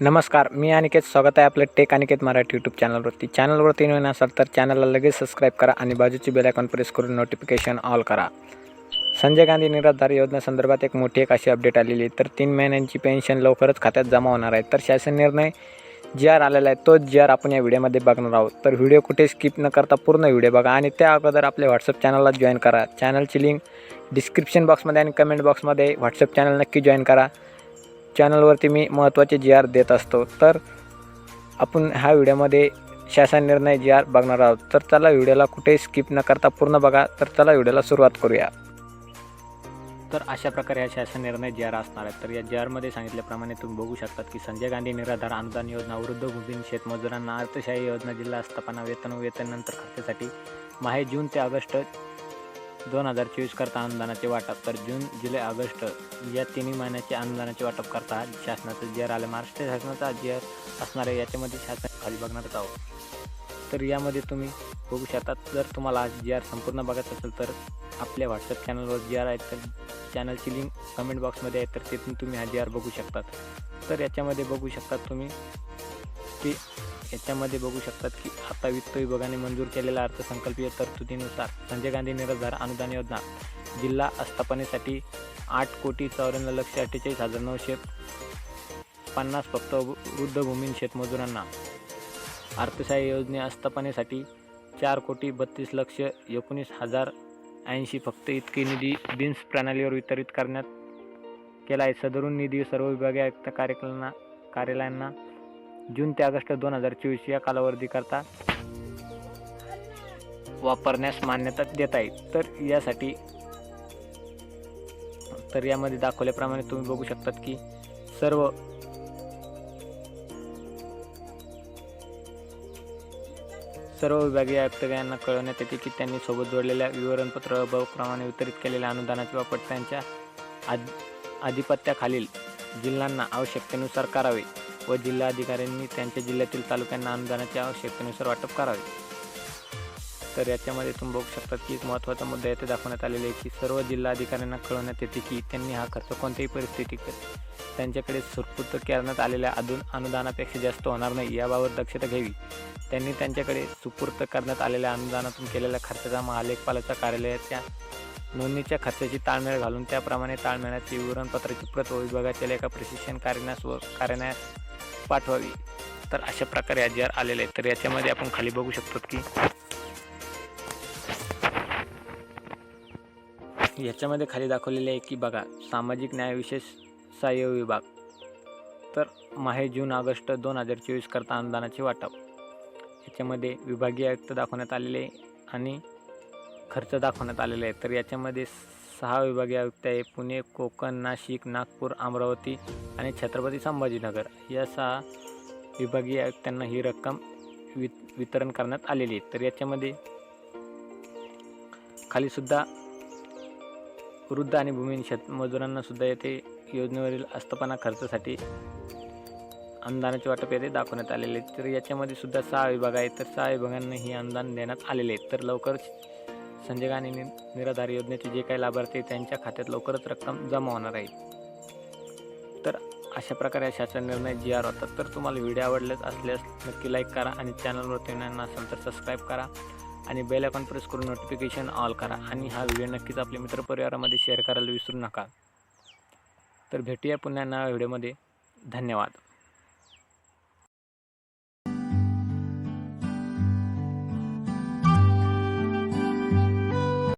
नमस्कार मी अनिकेत स्वागत आहे आपलं टेक अनिकेत मराठी यूट्यूब चॅनलवरती चॅनलवरती नवीन असाल तर चॅनलला लगेच सबस्क्राईब करा आणि बाजूची बेल आयकॉन प्रेस करून नोटिफिकेशन ऑल करा. संजय गांधी निराधार योजनेसंदर्भात एक मोठी एक अशी अपडेट आलेली आहे. तर तीन महिन्यांची पेन्शन लवकरच खात्यात जमा होणार आहे. तर शासन निर्णय जी आर आलेला आहे तोच जी आर आपण या व्हिडिओमध्ये बघणार आहोत. तर व्हिडिओ कुठे स्किप न करता पूर्ण व्हिडिओ बघा आणि त्या अगोदर आपल्या व्हॉट्सअप चॅनलला जॉईन करा. चॅनलची लिंक डिस्क्रिप्शन बॉक्समध्ये आणि कमेंट बॉक्समध्ये व्हॉट्सअप चॅनल नक्की जॉईन करा. चॅनलवरती मी महत्त्वाचे जी आर देत असतो. तर आपण ह्या व्हिडिओमध्ये शासन निर्णय जी आर बघणार आहोत. तर चला व्हिडिओला कुठेही स्किप न करता पूर्ण बघा. तर चला व्हिडिओला सुरुवात करूया. तर अशा प्रकारे हा शासन निर्णय जी आर असणार आहेत तर या जी आरमध्ये सांगितल्याप्रमाणे तुम्ही बघू शकतात की संजय गांधी निराधार अनुदान योजना वृद्ध भूमीन शेतमजुरांना अर्थशाही योजना जिल्हा आस्थापना वेतन व वेतनंतर खात्यासाठी माहे जून ते ऑगस्ट दोन हजार चोवीस करता अनुदानाचे वाटप. तर जून जुलै ऑगस्ट या तिन्ही महिन्याचे अनुदानाचे वाटप करता शासनाचं शासनाचा जी आर महाराष्ट्र शासनाचा जी आर असणार आहे याच्यामध्ये शासन खाली बघणारच आहोत. तर यामध्ये तुम्ही बघू शकतात जर तुम्हाला हा जी आर संपूर्ण बघायचं असेल तर आपल्या व्हॉट्सअप चॅनलवर जी आर आहे तर चॅनलची लिंक कमेंट बॉक्समध्ये आहे. तर तिथून तुम्ही हा जी आर बघू शकतात तर याच्यामध्ये बघू शकतात तुम्ही की याच्यामध्ये बघू शकतात की आता वित्त विभागाने मंजूर केलेल्या अर्थसंकल्पीय तरतुदीनुसार संजय गांधी निराधार अनुदान योजना जिल्हा आस्थापनेसाठी आठ कोटी चौऱ्याण्णव लक्ष अठ्ठेचाळीस हजार नऊशे पन्नास फक्त वृद्ध भूमीन शेतमजुरांना. अर्थसहाय्य योजने आस्थापनेसाठी चार कोटी बत्तीस लक्ष एकोणीस हजार ऐंशी फक्त इतकी निधी बिन्स प्रणालीवर वितरित करण्यात केला आहे. सदरून निधी सर्व विभागीय आयुक्त कार्यक्रमांना कार्यालयांना जून ते ऑगस्ट दोन हजार चोवीस या कालावधीकरता वापरण्यास मान्यता देत आहे तर यासाठी तर यामध्ये दाखवल्याप्रमाणे तुम्ही बघू शकतात की सर्व सर्व विभागीय आयुक्त यांना कळवण्यात येते की त्यांनी सोबत जोडलेल्या विवरणपत्र अभावप्रमाणे वितरित केलेल्या अनुदानाचे वापर त्यांच्या आध आधिपत्याखालील जिल्ह्यांना आवश्यकतेनुसार करावे. व जिल्हाधिकाऱ्यांनी त्यांच्या जिल्ह्यातील तालुक्यांना अनुदानाच्या आवश्यकतेनुसार वाटप करावे. तर याच्यामध्ये तुम्ही बघू शकता की एक महत्त्वाचा मुद्दा येथे दाखवण्यात आलेला आहे की सर्व जिल्हाधिकाऱ्यांना कळवण्यात येते की त्यांनी हा खर्च कोणत्याही परिस्थितीत त्यांच्याकडे सुरपूर्त करण्यात आलेल्या अजून अनुदानापेक्षा जास्त होणार नाही याबाबत दक्षता घ्यावी. त्यांनी त्यांच्याकडे सुपूर्त करण्यात आलेल्या अनुदानातून केलेल्या खर्चाचा महालेखपालाच्या कार्यालयाच्या नोंदणीच्या खर्चाची ताळमेळ घालून त्याप्रमाणे ताळमेळाची विवरणपत्राची प्रत व विभागाच्या एका प्रशिक्षण कार्यान्यास व कार्यान्यास पाठवावी. तर अशा प्रकारे आज आलेले आहेत तर याच्यामध्ये आपण खाली बघू शकतो की याच्यामध्ये खाली दाखवलेले आहे की बघा सामाजिक न्याय विशेष सहाय्य विभाग. तर माहे जून ऑगस्ट दोन हजार चोवीस करता अनुदानाचे वाटप. याच्यामध्ये विभागीय आयुक्त दाखवण्यात आलेले आणि खर्च दाखवण्यात आलेले आहे तर याच्यामध्ये सहा विभागीय आयुक्त आहे. पुणे कोकण नाशिक नागपूर अमरावती आणि छत्रपती संभाजीनगर. या सहा विभागीय आयुक्तांना ही रक्कम वि वितरण करण्यात आलेली आहे. तर याच्यामध्ये खालीसुद्धा वृद्ध आणि भूमिहीन शेतमजुरांना मजुरांनासुद्धा येथे योजनेवरील आस्थापना खर्चासाठी अनुदानाचे वाटप येथे दाखवण्यात आलेले आहे. तर याच्यामध्ये सुद्धा सहा विभाग आहेत. तर सहा विभागांना ही अनुदान देण्यात आलेले आहेत. तर लवकरच संजय गांधी नि निराधार योजनेचे जे काही लाभार्थी त्यांच्या खात्यात लवकरच रक्कम जमा होणार आहे. तर अशा प्रकारे शासन निर्णय जी आर होतात. तर तुम्हाला व्हिडिओ आवडलेच असल्यास नक्की लाईक करा आणि चॅनलवर नवीन असेल तर सबस्क्राईब करा आणि बेल आयकॉन प्रेस करून नोटिफिकेशन ऑल करा आणि हा व्हिडिओ नक्कीच आपल्या मित्रपरिवारामध्ये शेअर करायला विसरू नका. तर भेटूया पुन्हा नव्या व्हिडिओमध्ये. धन्यवाद.